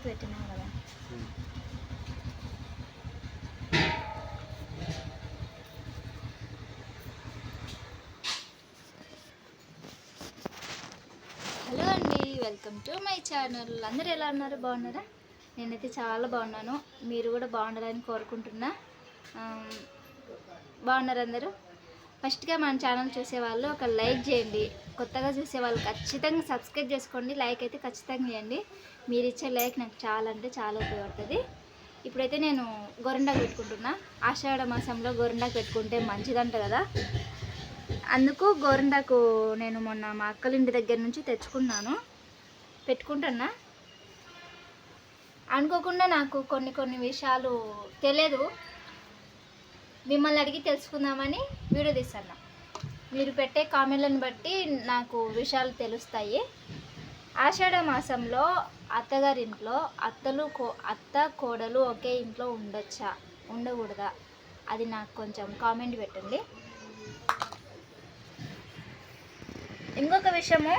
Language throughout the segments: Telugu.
మూత పెట్టినా కదా. హలో అండి వెల్కమ్ టు మై ఛానల్. అందరూ ఎలా ఉన్నారు? బాగున్నారా? నేనైతే చాలా బాగున్నాను. మీరు కూడా బాగుండాలని కోరుకుంటున్నా. బాగున్నారు అందరూ? ఫస్ట్గా మన ఛానల్ చూసేవాళ్ళు ఒక లైక్ చేయండి. కొత్తగా చూసే వాళ్ళు ఖచ్చితంగా సబ్స్క్రైబ్ చేసుకోండి. లైక్ అయితే ఖచ్చితంగా చేయండి. మీరు ఇచ్చే లైక్ నాకు చాలా అంటే చాలా ఉపయోగపడుతుంది. ఇప్పుడైతే నేను గోరిండాకు పెట్టుకుంటున్నా. ఆషాఢ మాసంలో గోరిండాకు పెట్టుకుంటే మంచిదంట కదా. అందుకు గోరిండాకు నేను మొన్న మా అక్కల ఇంటి దగ్గర నుంచి తెచ్చుకున్నాను. పెట్టుకుంటున్నా. అనుకోకుండా నాకు కొన్ని కొన్ని విషయాలు తెలియదు మిమ్మల్ని అడిగి తెలుసుకుందామని వీడియో తీస్తాను మీరు పెట్టే కామెంట్లను బట్టి నాకు విషయాలు తెలుస్తాయి. ఆషాఢ మాసంలో అత్తగారింట్లో అత్తలు కో అత్త కోడలు ఒకే ఇంట్లో ఉండొచ్చా? ఉండకూడదా? అది నాకు కొంచెం కామెంట్ పెట్టండి. ఇంకొక విషయము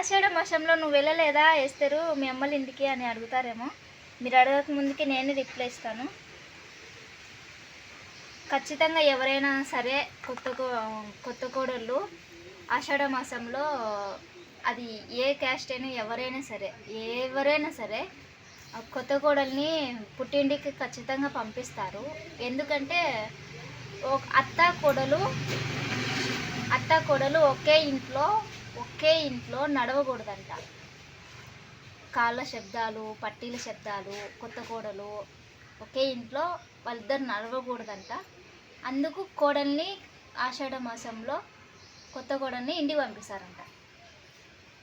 ఆషాఢ మాసంలో నువ్వు వెళ్ళలేదా? వేస్తారు మీ అమ్మల ఇంటికి అని అడుగుతారేమో. మీరు అడగక ముందుకి నేనే రిప్లై ఇస్తాను. ఖచ్చితంగా ఎవరైనా సరే కొత్త కో- కొత్త కోడళ్ళు ఆషాఢ మాసంలో అది ఏ క్యాస్ట్ అయినా ఎవరైనా సరే ఎవరైనా సరే కొత్త కోడల్ని పుట్టింటికి ఖచ్చితంగా పంపిస్తారు. ఎందుకంటే అత్త కోడలు అత్త కోడలు ఒకే ఇంట్లో ఒకే ఇంట్లో నడవకూడదంట. కాళ్ళ శబ్దాలు పట్టీల శబ్దాలు కొత్త కోడలు ఒకే ఇంట్లో వాళ్ళిద్దరు నడవకూడదంట. అందుకు కోడల్ని ఆషాఢ మాసంలో కొత్త కోడల్ని ఇంటికి పంపిస్తారంట.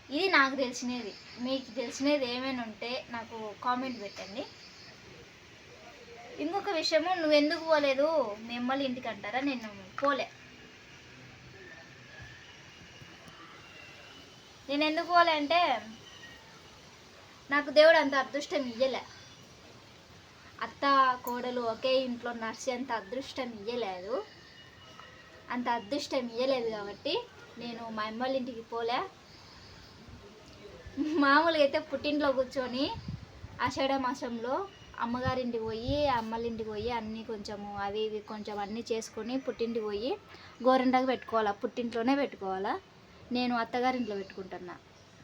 ఇది నాకు తెలిసినది. మీకు తెలిసినది ఏమైనా ఉంటే నాకు కామెంట్ పెట్టండి. ఇంకొక విషయము నువ్వు ఎందుకు పోలేదు? మిమ్మల్ని ఇంటికి అంటారా? నేను పోలే. నేను ఎందుకు పోలే అంటే నాకు దేవుడు అంత అదృష్టం ఇయ్యలే. అత్త కోడలు ఒకే ఇంట్లో నర్సి అంత అదృష్టం ఇయ్యలేదు. అంత అదృష్టం ఇయ్యలేదు కాబట్టి నేను మా అమ్మల ఇంటికి పోలే. మామూలుగా అయితే పుట్టింట్లో కూర్చొని ఆషాఢ మాసంలో అమ్మగారింటికి పోయి అమ్మలింటికి పోయి అన్నీ కొంచెము అవి ఇవి కొంచెం అన్నీ చేసుకొని పుట్టింటికి పోయి గోరింటాకు పెట్టుకోవాలా పుట్టింట్లోనే పెట్టుకోవాలా? నేను అత్తగారింట్లో పెట్టుకుంటున్నా.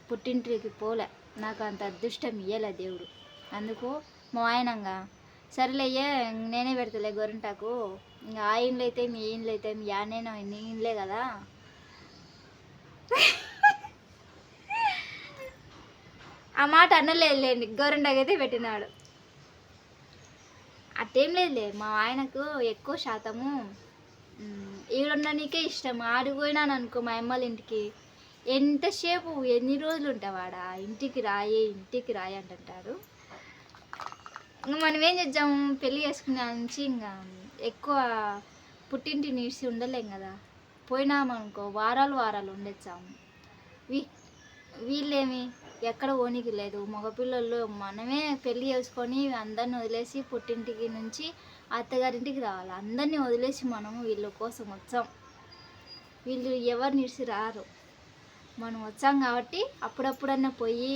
పుట్టింటికి పోలే. నాకు అంత అదృష్టం ఇయ్యలే దేవుడు. అందుకు మా ఆయనంగా సరేలయ్యే నేనే పెడతలే గోరింటాకు ఇంకా ఆ ఇండ్లు అయితే మీ ఇండ్లు అయితే మీ యానేనో నీ ఇండ్లే కదా. ఆ మాట అన్నలేదులేండి గోరింటాకు పెట్టినాడు. అట్టేం లేదులే. మా ఆయనకు ఎక్కువ శాతము మ్, ఇష్టం. ఆడిపోయినాను అనుకో మా అమ్మల ఇంటికి ఎంతసేపు ఎన్ని రోజులు ఉంటావాడ? ఇంటికి రాయే ఇంటికి రాయి అంటుంటారు ఇంకా మనం ఏం చేద్దాము పెళ్ళి చేసుకునే నుంచి ఇంకా ఎక్కువ పుట్టింటి నీడ్సి ఉండలేం కదా. పోయినామనుకో వారాలు వారాలు ఉండొచ్చాము. వీ వీళ్ళేమి? ఎక్కడ ఓనికి లేదు. మగపిల్లలు మనమే పెళ్ళి చేసుకొని అందరిని వదిలేసి పుట్టింటికి నుంచి అత్తగారింటికి రావాలి. అందరినీ వదిలేసి మనము వీళ్ళ కోసం వచ్చాం. వీళ్ళు ఎవరు నిలిచి రారు. మనం వచ్చాం కాబట్టి అప్పుడప్పుడన్నా పోయి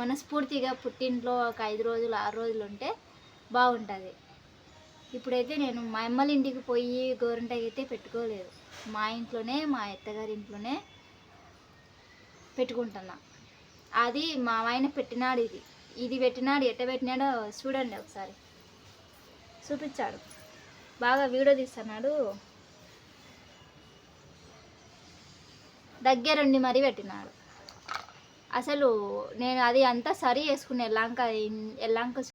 మనస్ఫూర్తిగా పుట్టింట్లో ఒక ఐదు రోజులు ఆరు రోజులు ఉంటే బాగుంటుంది. ఇప్పుడైతే నేను మా అమ్మల ఇంటికి పోయి గోరింటాకి అయితే పెట్టుకోలేదు. మా ఇంట్లోనే మా అత్తగారి ఇంట్లోనే పెట్టుకుంటున్నా. అది మా ఆయన పెట్టినాడు ఇది. ఇది పెట్టినాడు ఎట్ట పెట్టినాడో చూడండి ఒకసారి. చూపించాడు. బాగా వీడియో తీస్తున్నాడు. దగ్గరుండి మరీ పెట్టినాడు. అసలు నేను అది అంతా సరి చేసుకుని వెళ్ళాక వెళ్ళాక